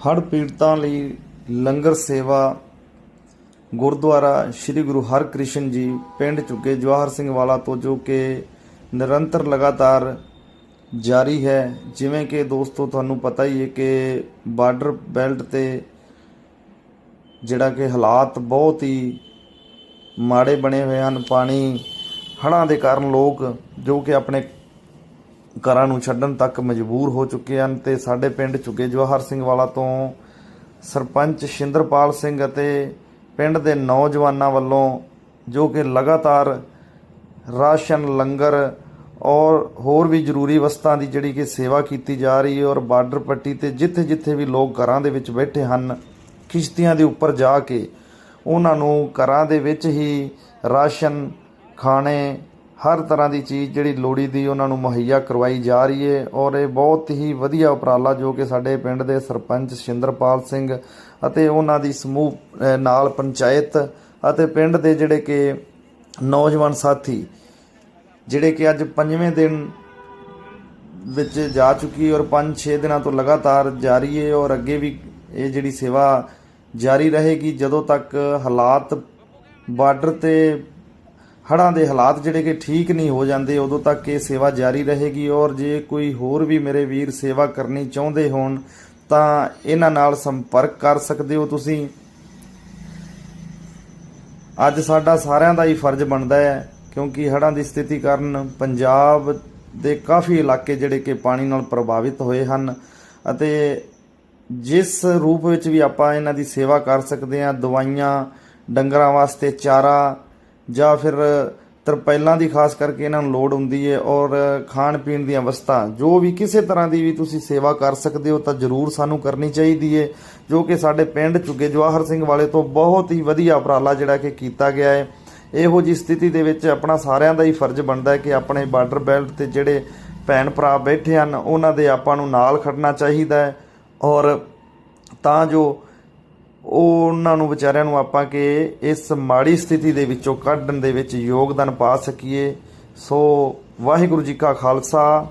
ਹੜ੍ਹ ਪੀੜਤਾਂ ਲਈ ਲੰਗਰ ਸੇਵਾ, ਗੁਰਦੁਆਰਾ ਸ੍ਰੀ ਗੁਰੂ ਹਰਕ੍ਰਿਸ਼ਨ ਜੀ, ਪਿੰਡ ਚੁੱਕੇ ਜਵਾਹਰ ਸਿੰਘ ਵਾਲਾ ਤੋਂ ਜੋ ਕਿ ਨਿਰੰਤਰ ਲਗਾਤਾਰ ਜਾਰੀ ਹੈ, ਜਿਵੇਂ ਕਿ ਦੋਸਤੋ ਤੁਹਾਨੂੰ ਪਤਾ ਹੀ ਹੈ ਕਿ ਬਾਰਡਰ ਬੈਲਟ ਤੇ ਜਿਹੜਾ ਕਿ ਹਾਲਾਤ ਬਹੁਤ ਹੀ ਮਾੜੇ ਬਣੇ ਹੋਏ ਹਨ, ਪਾਣੀ, ਹੜ੍ਹਾਂ ਦੇ ਕਾਰਨ ਲੋਕ ਜੋ ਕਿ ਆਪਣੇ ਘਰਾਂ ਨੂੰ ਛੱਡਣ ਤੱਕ ਮਜਬੂਰ ਹੋ ਚੁੱਕੇ ਹਨ ਤੇ ਸਾਡੇ ਪਿੰਡ ਚੁੱਕੇ ਜਵਾਹਰ ਸਿੰਘ ਵਾਲਾ ਤੋਂ ਸਰਪੰਚ ਸ਼ਿੰਦਰਪਾਲ ਸਿੰਘ ਅਤੇ ਪਿੰਡ ਦੇ ਨੌਜਵਾਨਾਂ ਵੱਲੋਂ ਜੋ ਕਿ ਲਗਾਤਾਰ ਰਾਸ਼ਨ, ਲੰਗਰ ਔਰ ਹੋਰ ਵੀ ਜ਼ਰੂਰੀ ਵਸਤਾਂ ਦੀ ਜਿਹੜੀ ਕਿ ਸੇਵਾ ਕੀਤੀ ਜਾ ਰਹੀ ਹੈ ਔਰ ਬਾਰਡਰ ਪੱਟੀ ਤੇ ਜਿੱਥੇ-ਜਿੱਥੇ ਵੀ ਲੋਕ ਘਰਾਂ ਦੇ ਵਿੱਚ ਬੈਠੇ ਹਨ, ਕਿਸ਼ਤੀਆਂ ਦੇ ਉੱਪਰ ਜਾ ਕੇ ਉਹਨਾਂ ਨੂੰ ਘਰਾਂ ਦੇ ਵਿੱਚ ਹੀ ਰਾਸ਼ਨ, ਖਾਣੇ ਹਰ ਤਰ੍ਹਾਂ ਦੀ ਚੀਜ਼ ਜਿਹੜੀ ਲੋੜੀ ਦੀ ਉਹਨਾਂ ਨੂੰ ਮੁਹੱਈਆ ਕਰਵਾਈ ਜਾ ਰਹੀ ਹੈ ਔਰ ਇਹ ਬਹੁਤ ਹੀ ਵਧੀਆ ਉਪਰਾਲਾ ਜੋ ਕਿ ਸਾਡੇ ਪਿੰਡ ਦੇ ਸਰਪੰਚ ਸ਼ਿੰਦਰਪਾਲ ਸਿੰਘ ਅਤੇ ਉਹਨਾਂ ਦੀ ਸਮੂਹ ਨਾਲ ਪੰਚਾਇਤ ਅਤੇ ਪਿੰਡ ਦੇ ਜਿਹੜੇ ਕਿ ਨੌਜਵਾਨ ਸਾਥੀ, ਜਿਹੜੇ ਕਿ ਅੱਜ ਪੰਜਵੇਂ ਦਿਨ ਵਿੱਚ ਜਾ ਚੁੱਕੀ ਔਰ 5-6 ਦਿਨਾਂ ਤੋਂ ਲਗਾਤਾਰ ਜਾਰੀ ਹੈ ਔਰ ਅੱਗੇ ਵੀ ਇਹ ਜਿਹੜੀ ਸੇਵਾ ਜਾਰੀ ਰਹੇਗੀ ਜਦੋਂ ਤੱਕ ਹਾਲਾਤ ਬਾਰਡਰ ਤੇ ਹੜ੍ਹਾਂ ਦੇ ਹਾਲਾਤ ਜਿਹੜੇ ਕਿ ਠੀਕ ਨਹੀਂ ਹੋ ਜਾਂਦੇ, ਉਦੋਂ ਤੱਕ ਇਹ ਸੇਵਾ ਜਾਰੀ ਰਹੇਗੀ। ਔਰ ਜੇ ਕੋਈ ਹੋਰ ਵੀ ਮੇਰੇ ਵੀਰ ਸੇਵਾ ਕਰਨੀ ਚਾਹੁੰਦੇ ਹੋਣ, ਤਾਂ ਇਹਨਾਂ ਨਾਲ ਸੰਪਰਕ ਕਰ ਸਕਦੇ ਹੋ ਤੁਸੀਂ। ਅੱਜ ਸਾਡਾ ਸਾਰਿਆਂ ਦਾ ਹੀ ਫਰਜ਼ ਬਣਦਾ ਹੈ, ਕਿਉਂਕਿ ਹੜ੍ਹਾਂ ਦੀ ਸਥਿਤੀ ਕਾਰਨ ਪੰਜਾਬ ਦੇ ਕਾਫੀ ਇਲਾਕੇ ਜਿਹੜੇ ਕਿ ਪਾਣੀ ਨਾਲ ਪ੍ਰਭਾਵਿਤ ਹੋਏ ਹਨ ਅਤੇ ਜਿਸ ਰੂਪ ਵਿੱਚ ਵੀ ਆਪਾਂ ਇਹਨਾਂ ਦੀ ਸੇਵਾ ਕਰ ਸਕਦੇ ਹਾਂ, ਦਵਾਈਆਂ, ਡੰਗਰਾਂ ਵਾਸਤੇ ਚਾਰਾ ਜਾਂ ਫਿਰ ਤਰਪੈਲਾਂ ਦੀ ਖਾਸ ਕਰਕੇ ਇਹਨਾਂ ਨੂੰ ਲੋੜ ਹੁੰਦੀ ਹੈ ਔਰ ਖਾਣ ਪੀਣ ਦੀਆਂ ਵਸਤਾਂ, ਜੋ ਵੀ ਕਿਸੇ ਤਰ੍ਹਾਂ ਦੀ ਵੀ ਤੁਸੀਂ ਸੇਵਾ ਕਰ ਸਕਦੇ ਹੋ ਤਾਂ ਜਰੂਰ ਸਾਨੂੰ ਕਰਨੀ ਚਾਹੀਦੀ ਹੈ ਜੋ ਕਿ ਸਾਡੇ ਪਿੰਡ ਚੁੱਗੇ ਜਵਾਹਰ ਸਿੰਘ ਵਾਲੇ ਤੋਂ ਬਹੁਤ ਹੀ ਵਧੀਆ ਉਪਰਾਲਾ ਜਿਹੜਾ ਕਿ ਕੀਤਾ ਗਿਆ ਹੈ ਇਹੋ ਜੀ ਸਥਿਤੀ ਦੇ ਵਿੱਚ ਆਪਣਾ ਸਾਰਿਆਂ ਦਾ ਹੀ ਫਰਜ਼ ਬਣਦਾ ਹੈ ਕਿ ਆਪਣੇ ਬਾਰਡਰ ਬੈਲਟ ਤੇ ਜਿਹੜੇ ਭੈਣ ਭਰਾ ਬੈਠੇ ਹਨ, ਉਹਨਾਂ ਦੇ ਆਪਾਂ ਨੂੰ ਨਾਲ ਖੜਨਾ ਚਾਹੀਦਾ ਹੈ ਔਰ ਤਾਂ ਜੋ ਉਹਨਾਂ ਨੂੰ ਵਿਚਾਰਿਆਂ ਨੂੰ ਆਪਾਂ ਕਿ ਇਸ ਮਾੜੀ ਸਥਿਤੀ ਦੇ ਵਿੱਚੋਂ ਕੱਢਣ ਦੇ ਵਿੱਚ ਯੋਗਦਾਨ ਪਾ ਸਕੀਏ। ਸੋ ਵਾਹਿਗੁਰੂ ਜੀ ਕਾ ਖਾਲਸਾ,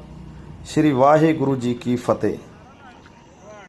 ਸ੍ਰੀ ਵਾਹਿਗੁਰੂ ਜੀ ਕੀ ਫਤਿਹ।